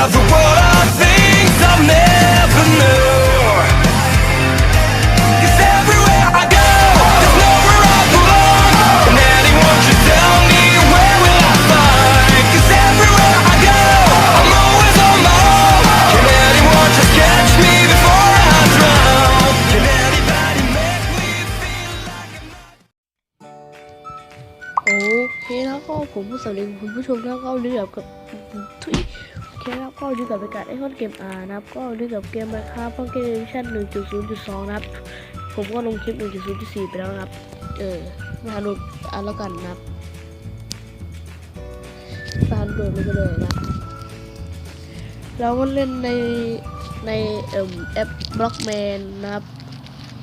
the world of things I've never knew. 'Cause everywhere I go, there's nowhere I belong. And anyone should tell me where will I find? 'Cause everywhere I go, I'm always on my own. Can anyone just catch me before I drown? Can anybody make me feel like I'm โอเคแล้วก็ผมผู้สวัสดีคุณผู้ชมแล้วก็เรื่องกับทุยโ อเคแล้วก็เรื่องกับรายการไอคอนเกมอาร์นะครับ ก็เรื่กับเกมมาครับก็เกมชั่น1.0.2 นะครับ ผมก็ลงคลิป 1.0.4 ไปแล้วนะครับ เออมาดูอ่านแล้วกันนะครับตามดูไปเลยนะ เราก็เล่นในในเอ่อแอปบล็อกแมนนะครับ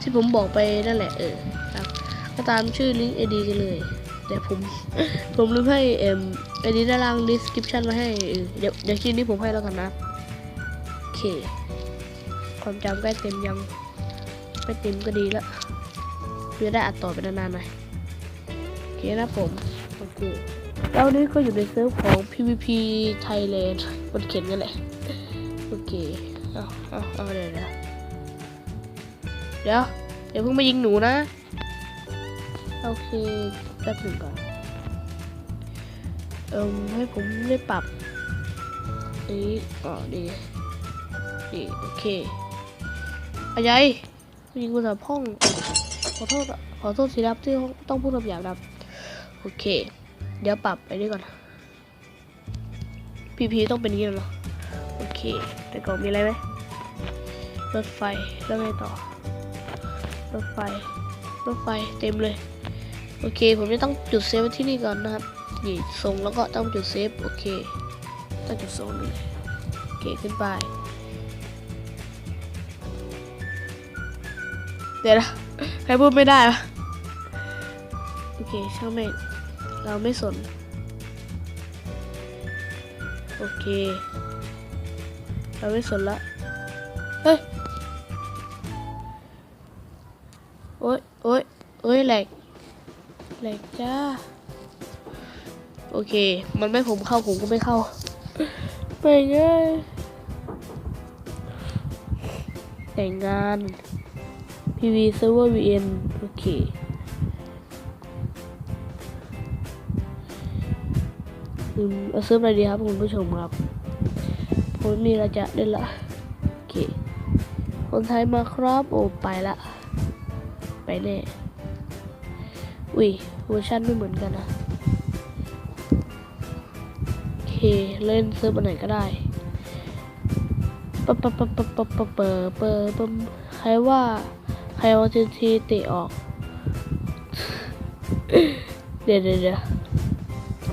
ที่ผมบอกไปนั่นแหละเออครับ ก็ตามชื่อลิงก์ไอดีกันเลย แต่ผมผมลืมให้เอ็ม ไอดีด้านล่าง description มาให้ เดี๋ยวเดี๋ยวคลิปนี้ผมให้แล้วกันนะโอเค ความจำใกล้เต็มยังไม่เต็มก็ดีแล้วเพื่อได้อัดต่อไปนานๆหน่อยโอเคนะผมโอเคแล้วนนี้ก็อยู่ในเซิร์ฟของ PVP Thailand บนเข็นกันแหละโอเคเอาเอาเอาเดี๋ยวเดี๋ยวเดี๋ยวเดี๋ยวเพิ่งมายิงหนูนะ โอเคแป๊บหนึ่งก่อน เอิมให้ผมได้ปรับนี้อ๋อดีดีโอเคอะไรยิงกูสาพ่อง ขอโทษ ขอโทษสิครับที่ต้องพูดคำหยาบครับ โอเค เดี๋ยวปรับไปนี่ก่อน พีพีต้องเป็นยี้เหรอโอเค แต่ก่อนมีอะไรไหมรถไฟ แล้วไงต่อ รถไฟ รถไฟ เต็มเลย โอเค ผมจะต้องจุดเซฟที่นี่ก่อนนะครับ นี่ส่งแล้วก็ตั้งจุดเซฟโอเค ตั้งจุดส่งเลยโอเคขึ้นไป เดี๋ยวนะใครพูดไม่ได้ปะโอเคช่างแม่งเราไม่สน โอเค เราไม่สนละ เฮ้ย โอ๊ยโอ๊ยโอ๊ยแหลกแหลกจ้า โอเค มันไม่ผมเข้าผมก็ไม่เข้า ไปเลยแต่งงาน PV Server VN โอเคอืมเอาซื้ออะไรดีครับคุณผู้ชมครับ ผมมีอะจะเล่นละ โอเค คนไทยมาครับ โอ้ไปละ ไปแน่ อุ้ยเวอร์ชันไม่เหมือนกันนะ เคเล่นเซิร์ฟอันไหนก็ได้ปะปะปะปะปะปะเปอเปอปะใครว่า ใครว่าทีทีเตะออก เดี๋ยวเดี๋ยวเดี๋ยว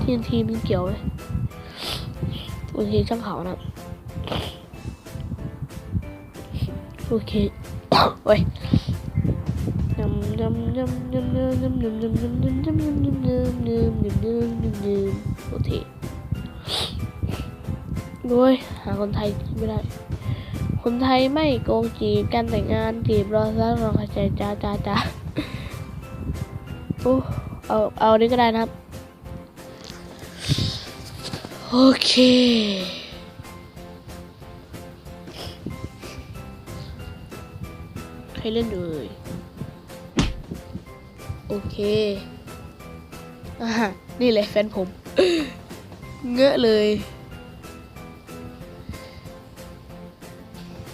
ทีนทีมันเกี่ยวไหมโอเคช่างเขานะโอเคโอ้ยยำยำยำยำยำยำยำยำยำยำยำยำยำยำยำยำยำยำยำโอเค โอ้ยหาคนไทยไม่ได้ คนไทยไม่โกงจีบการแต่งงานจีบรอซักรอขจายจ้าจ้าจ้าโอ้เอาเอานี้ก็ได้นะครับ โอเคใครเล่นเลยโอเคอ่านี่แหละแฟนผม เงอะเลย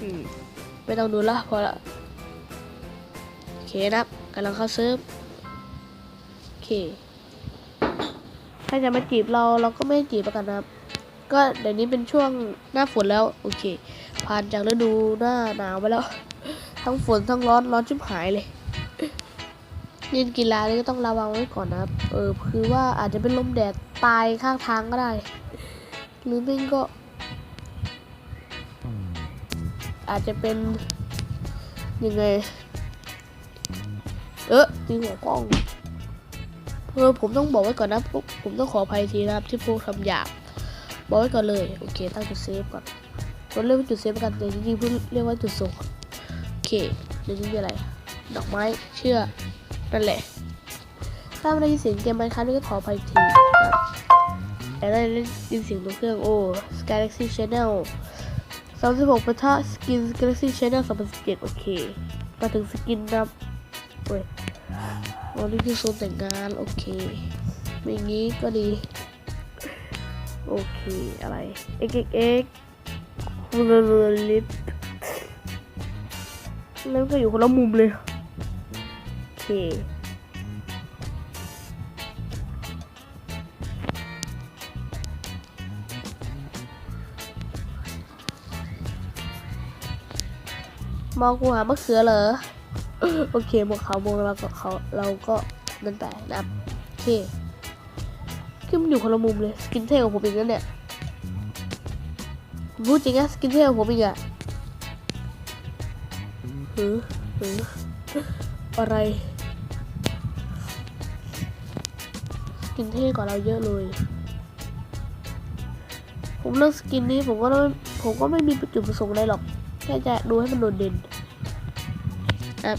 อืมไม่ต้องดูละพอละโอเคนะครับกำลังเข้าเซิร์ฟโอเค ถ้าจะมาจีบเราเราก็ไม่จีบแล้วกันนะครับ ก็เดี๋ยวนี้เป็นช่วงหน้าฝนแล้วโอเค ผ่านจากฤดูหน้าหนาวไปแล้ว ทั้งฝนทั้งร้อนร้อนชิบหายเลยเล่นกีฬานี่ก็ต้องระวังไว้ก่อนนะครับ เออ คือว่าอาจจะเป็นลมแดดตายข้างทางก็ได้ หรือไม่ก็ อาจจะเป็นยังไง เออตีหัวกล้องเออผมต้องบอกไว้ก่อนนะผมผมต้องขออภัยทีนะครับที่พูดคำหยาบบอกไว้ก่อนเลย โอเค ตั้งจุดเซฟก่อนเราเรียกว่าจุดเซฟกันแต่จริงๆพูดเรียกว่าจุดส่งโอเคเดี๋ยวนี้มีอะไร ดอกไม้เชื่อนั่นแหละ ถ้าไม่ได้ยินเสียงเกมไมค์ครับนี่ก็ขออภัยทีครับอยากได้เล่นยินเสียงตัวเครื่องโอ้ Galaxy Channel 36ปะทะสกิน Galaxy Channel 2017 โอเค มาถึงสกินนะโอ้ยอ๋อนี่คือโซนแต่งงาน โอเคอย่างนี้ก็ดี โอเค อะไร xxx เรลิปแล้วก็อยู่คนละมุมเลย โอเค มองกูหามะเขือเหรอโอเคมองเขามองเราก็เขาเราก็นั่นไปนะครับโอเคคือมันอยู่คนละมุมเลยสกินเทลของผมอีกแล้วเนี่ยพูดจริงนะสกินเทลของผมอีกอะหือหืออะไรสกินเทลกว่าเราเยอะเลยผมเลือกสกินนี้ผมก็ไม่ผมก็ไม่มีจุดประสงค์อะไรหรอก แค่จะดูให้มันโดดเด่นอะ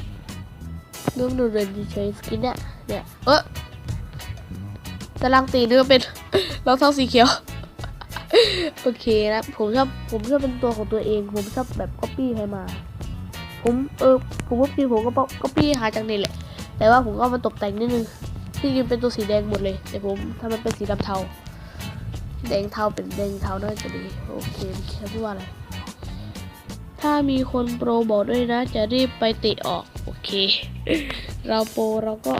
ดูมันโดดเด่นเฉยสกินเนี่ยเนี่ยเออตารางตีนี่ก็เป็นรองเท้าสีเขียวโอเคนะผมชอบผมชอบเป็นตัวของตัวเอง ผมชอบแบบก๊อปปี้ใครมา ผมเออผมก๊อปปี้ผมก็ก๊อปปี้หาจากนี่แหละ แต่ว่าผมก็มาตกแต่งนิดนึงที่จริงเป็นตัวสีแดงหมดเลยแต่ผมทำมันเป็นสีดำเทาแดงเทาเป็นแดงเทาน่าจะดีโอเคแค่พูดว่าอะไร ถ้ามีคนโปรบอกด้วยนะ จะรีบไปเตะออก โอเค เราโปรเราก็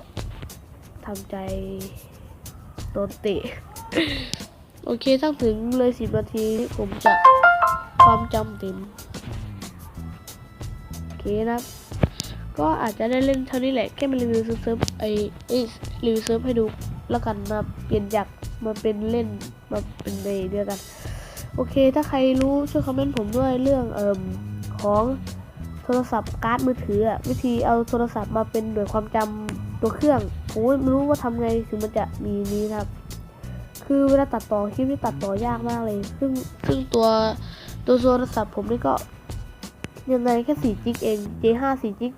ทำใจโดนเตะ โอเคถ้าถึงเลยสิบนาที ผมจะความจำเต็ม โอเคนะก็อาจจะได้เล่นเท่านี้แหละ แค่มารีวิวเซิร์ฟไอเอรีวิวเซิร์ฟให้ดูแล้วกันนะเปลี่ยนจากมาเป็นเล่นมาเป็นในเดียวกัน โอเค ถ้าใครรู้ช่วยคอมเมนต์ผมด้วยเรื่องเอ่ม ของโทรศัพท์การ์ดมือถืออะวิธีเอาโทรศัพท์มาเป็นหน่วยความจำตัวเครื่องผมก็ไม่รู้ว่าทำไงถึงมันจะมีนี้ครับ คือเวลาตัดต่อคลิปนี่ตัดต่อยากมากเลย ซึ่งซึ่งตัวตัวโทรศัพท์ผมนี่ก็ยังไงแค่4จิกเอง J5 4จิก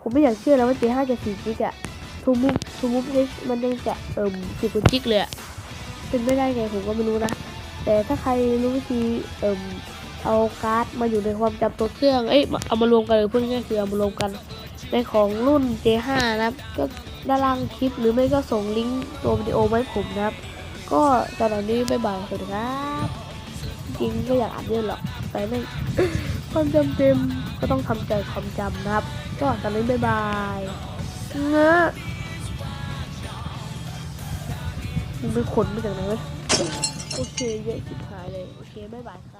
ผมไม่อยากเชื่อแล้วว่า J5 จะ4จิกอะทูมูฟทูมูฟเมันยังจะเอิ่มสิบกว่าจิกเลยอะเป็นไม่ได้ไงผมก็ไม่รู้นะ แต่ถ้าใครรู้วิธีเอิ่ม เอาการ์ดมาอยู่ในความจำตัวเครื่อง เอ้ย เอามารวมกันเลยเพื่อง่ายๆคือเอามารวมกัน ในของรุ่น J5 นะครับ ก็ด้านล่างคลิปหรือไม่ก็ส่งลิงก์ตัววิดีโอมาให้ผมนะครับ ก็ตอนนี้บ๊ายบายสวัสดีครับ จริงก็อยากอ่านเยอะหรอกแต่ไม่ความจำเต็มก็ต้องทำใจความจำนะครับ ก็ตอนนี้บ๊ายบายเงอะมึงไปขนมาจากไหนวะโอเคเยอะชิบหายเลย โอเคบ๊ายบายครับ